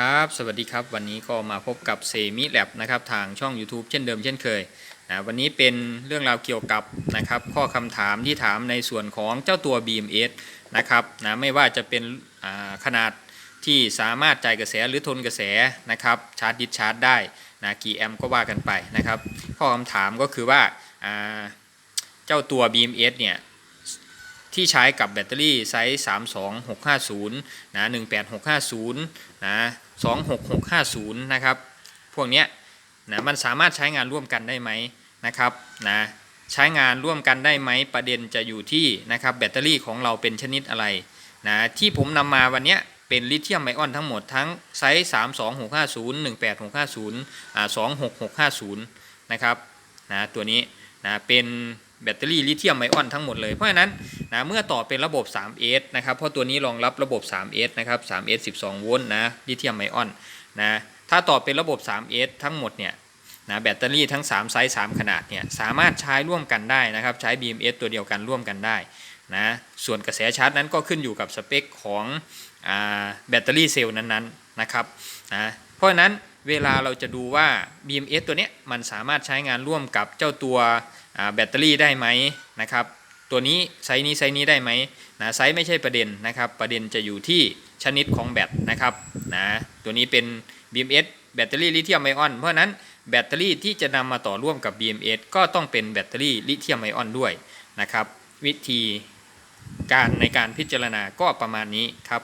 ครับ สวัสดีครับ วันนี้ก็มาพบกับเซมิแลบนะครับทางช่อง YouTube เช่นเดิมเช่นเคยนะวันนี้เป็นเรื่องราวเกี่ยวกับนะครับข้อคำถามที่ถามในส่วนของเจ้าตัว BMS นะครับนะไม่ว่าจะเป็นขนาดที่สามารถจ่ายกระแสหรือทนกระแสนะครับชาร์จดิสชาร์จได้นะกี่แอมป์ก็ว่ากันไปนะครับข้อคำถามก็คือว่าอ่าเจ้าตัว BMS เนี่ย ที่ใช้กับแบตเตอรี่ไซส์ 32650 นะ 18650 นะ 26650 นะครับ พวกเนี้ยนะมันสามารถใช้งานร่วมกันได้ไหมนะครับนะใช้งานร่วมกันได้ไหมประเด็นจะอยู่ที่นะครับแบตเตอรี่ของเราเป็นชนิดอะไรนะที่ผมนำมาวันเนี้ยเป็นลิเธียมไอออนทั้งหมดทั้งไซส์32650 18650อ่า26650 นะครับนะตัวนี้นะเป็นแบตเตอรี่ลิเธียมไอออนทั้งหมดเลยเพราะฉะนั้น นะเมื่อต่อเป็นระบบ 3S นะครับเพราะตัวนี้รองรับระบบ 3S นะครับ 3S 12 โวลต์นะลิเธียมไอออนนะถ้าต่อเป็นระบบ 3S ทั้งหมดเนี่ยนะแบตเตอรี่ทั้ง 3 ไซส์ 3 ขนาดเนี่ยสามารถใช้ร่วมกันได้นะครับใช้ BMS ตัวเดียวกันร่วมกันได้นะส่วนกระแสชาร์จนั้นก็ขึ้นอยู่กับสเปคของอแบตเตอรี่เซลล์นั้นๆนะครับนะเพราะฉะนั้นเวลาเราจะดูว่า BMS ตัวเนี้ยมันสามารถใช้งานร่วมกับเจ้าตัวแบตเตอรี่ได้ไหมนะครับ ตัวนี้ไซส์นี้ไซส์นี้ได้ไหมนะไซส์ไม่ใช่ประเด็นนะครับ ประเด็นจะอยู่ที่ชนิดของแบตนะครับนะตัวนี้เป็น BMS แบตเตอรี่ลิเธียมไอออน เพราะฉะนั้นแบตเตอรี่ที่จะนำมาต่อร่วมกับ BMS ก็ต้องเป็นแบตเตอรี่ลิเธียมไอออนด้วยนะครับ วิธีการในการพิจารณาก็ประมาณนี้ครับ